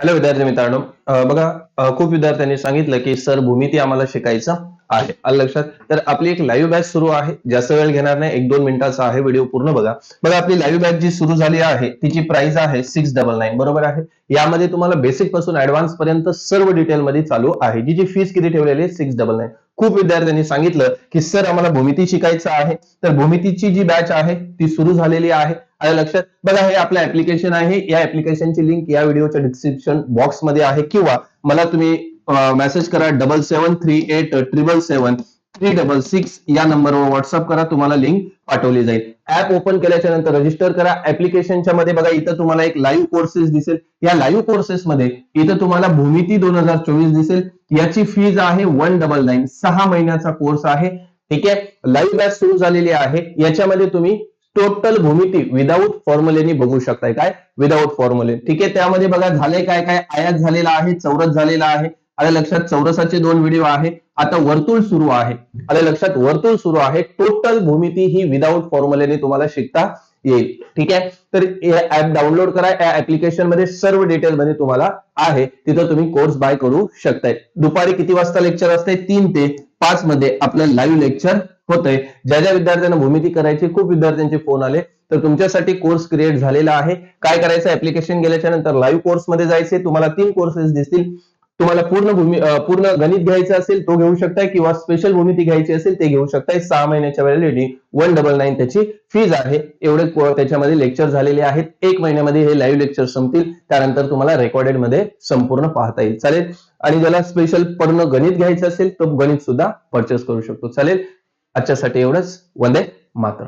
Hello विद्यार्थी मित्रांनो. बघा खूप विद्यार्थ्यांनी सांगितलं की सर भूमिती आम्हाला शिकायचं आहे. आलं लक्षात? तर आपली एक लाईव्ह बॅच सुरू आहे. जास्त वेळ घेणार नाही. एक दोन मिनिटाचा आहे व्हिडिओ पूर्ण बघा. बघा आपली लाईव्ह बॅच जी सुरू झाली आहे तिची प्राइस आहे सिक्स डबल नाईन बरोबर आहे? यामध्ये तुम्हाला बेसिकपासून ऍडव्हान्स पर्यंत सर्व डिटेलमध्ये चालू आहे. जी जी फीस किती ठेवलेली आहे सिक्स डबल नाईन खूप विद्यार्थ्यांनी सांगितलं की सर आम्हाला भूमिती शिकायचं आहे. तर भूमितीची जी बॅच आहे ती सुरू झालेली आहे. आलं लक्षात? बघा हे आपलं ऍप्लिकेशन आहे. या ऍप्लिकेशनची लिंक या व्हिडिओच्या डिस्क्रिप्शन बॉक्समध्ये आहे. किंवा मला तुम्ही मेसेज करा double seven three eight triple seven three double six या नंबरवर व्हॉट्सअप करा. तुम्हाला लिंक पाठवली जाईल. ऍप ओपन केल्याच्यानंतर रजिस्टर करा. ऍप्लिकेशनच्या मध्ये बघा इथं तुम्हाला एक लाईव्ह कोर्सेस दिसेल. या लाईव्ह कोर्सेस मध्ये इथं तुम्हाला भूमिती दोन हजार चोवीस दिसेल. याची फीज आहे वन डबल नाईन सहा महिन्याचा कोर्स आहे. ठीक आहे? लाईव्ह बॅच सुरू झालेली आहे. याच्यामध्ये तुम्ही टोटल भूमिती विदाऊट फॉर्म्युलेनी बघू शकताय. काय? विदाऊट फॉर्म्युले ठीक आहे? त्यामध्ये बघा झाले काय? काय? आयात झालेला आहे चौरस झालेला आहे. आलं लक्षात? चौरसाचे दोन व्हिडिओ आहे. आता वर्तुळ सुरू आहे. आलं लक्षात? वर्तुळ सुरू आहे. टोटल भूमिती ही विदाऊट फॉर्म्युलेने तुम्हाला शिकता येईल. ठीक आहे? तर ऍप डाउनलोड करा. या ऍप्लिकेशनमध्ये सर्व डिटेल मध्ये तुम्हाला आहे. तिथं तुम्ही कोर्स बाय करू शकताय. दुपारी किती वाजता लेक्चर असते? तीन ते पाच मध्ये आपलं लाईव्ह लेक्चर होतंय. ज्या ज्या विद्यार्थ्यांना भूमिती करायची खूप विद्यार्थ्यांचे फोन आले. तर तुमच्यासाठी कोर्स क्रिएट झालेला आहे. काय करायचं? ऍप्लिकेशन गेल्याच्यानंतर लाईव्ह कोर्समध्ये जायचे तुम्हाला तीन कोर्सेस दिसतील. तुम्हाला पूर्ण भूमी पूर्ण गणित घ्यायचं असेल तो घेऊ शकताय किंवा स्पेशल भूमिती घ्यायची असेल ते घेऊ शकताय. सहा महिन्याच्या व्हॅलिडिटी वन डबल नाईन त्याची फीज आहे. एवढे त्याच्यामध्ये लेक्चर झालेले आहेत. एक महिन्यामध्ये हे लाईव्ह लेक्चर संपतील. त्यानंतर तुम्हाला रेकॉर्डेडमध्ये संपूर्ण पाहता येईल. चालेल? आणि ज्याला स्पेशल पूर्ण गणित घ्यायचं असेल तो गणित सुद्धा परचेस करू शकतो. चालेल? आजच्यासाठी एवढंच. वंदे मात्र